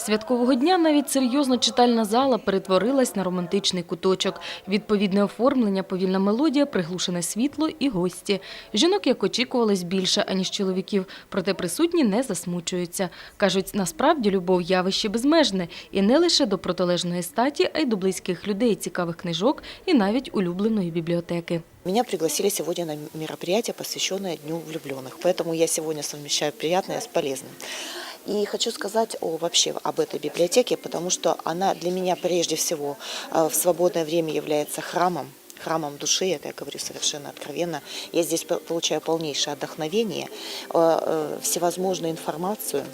Святкового дня навіть серйозно читальна зала перетворилась на романтичний куточок. Відповідне оформлення, повільна мелодія, приглушене світло і гості. Жінок, як очікувалось, більше, аніж чоловіків, проте присутні не засмучуються. Кажуть, насправді любов явище безмежне і не лише до протилежної статі, а й до близьких людей, цікавих книжок і навіть улюбленої бібліотеки. Меня пригласили сегодня на мероприятие, посвященное Дню влюбленных. Поэтому я сегодня совмещаю приятное с полезным. И хочу сказать о, вообще об этой библиотеке, потому что она для меня прежде всего э, в свободное время является храмом, храмом души, это я говорю совершенно откровенно. Я здесь по- получаю полнейшее вдохновение, э, э, всевозможную информацию.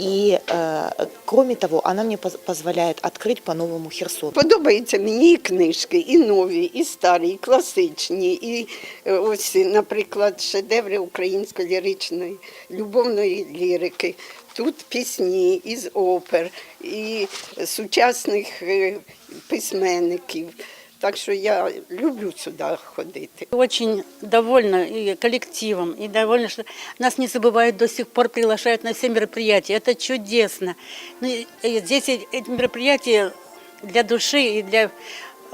И, э, кроме того, она мне поз- позволяет открыть по-новому Херсон. Подобаються мені і книжки, і нові, і старі, і класичні, і е, ось, наприклад, шедеври української ліричної, любовної лірики. Тут пісні із опер, і сучасних е, письменників. Так що я люблю сюди ходити. Очень довольна и коллективом, и довольна, что нас не забывают до сих пор, приглашают на все мероприятия. Это чудесно. Ну, и- и здесь и- эти мероприятия для души и для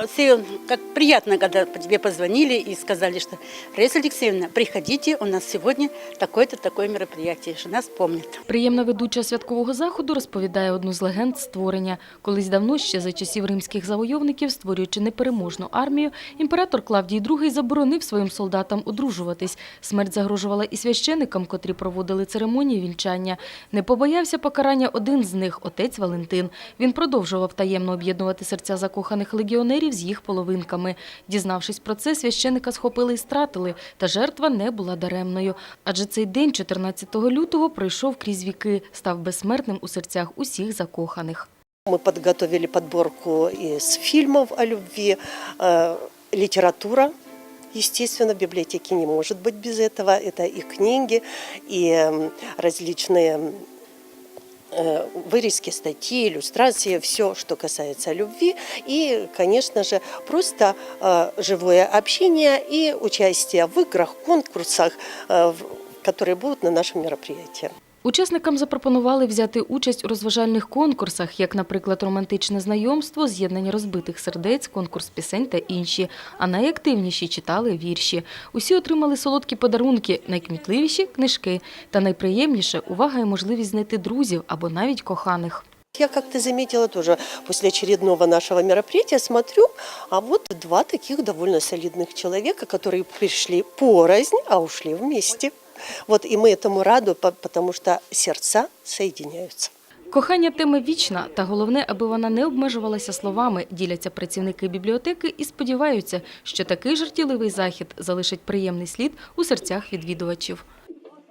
все, как приятно, когда тебе позвонили и сказали, что Раиса Алексеевна, приходите, у нас сегодня такое-то такое мероприятие, что нас помнят. Приємна ведуча святкового заходу розповідає одну з легенд створення. Колись давно, ще за часів римських завойовників, створюючи непереможну армію, імператор Клавдій II заборонив своїм солдатам одружуватись. Смерть загрожувала і священикам, котрі проводили церемонії вінчання. Не побоявся покарання один з них, отець Валентин. Він продовжував таємно об'єднувати серця закоханих легіонерів з їх половинками. Дізнавшись про це, священика схопили і стратили, та жертва не була даремною. Адже цей день, 14 лютого, пройшов крізь віки, став безсмертним у серцях усіх закоханих. Мы подготовили подборку из фильмов о любви, э, литература. Естественно, в библиотеке не может быть без этого. Это и книги, и м, различные э, вырезки, статьи, иллюстрации, все, что касается любви. И, конечно же, просто э, живое общение и участие в играх, конкурсах, э, в- которые будут на нашем мероприятии. Учасникам запропонували взяти участь у розважальних конкурсах, як, наприклад, романтичне знайомство, з'єднання розбитих сердець, конкурс пісень та інші. А найактивніші читали вірші. Усі отримали солодкі подарунки, найкмітливіші книжки. Та найприємніше увага і можливість знайти друзів або навіть коханих. Я как-то заметила тоже после очередного нашего мероприятия, смотрю, а вот два таких довольно солидных человека, которые пришли порознь, а ушли вместе. Вот и мы этому рады, по- потому что сердца соединяются. Кохання тема вічна, та головне, аби вона не обмежувалася словами, діляться працівники бібліотеки і сподіваються, що такий жартівливий захід залишить приємний слід у серцях відвідувачів.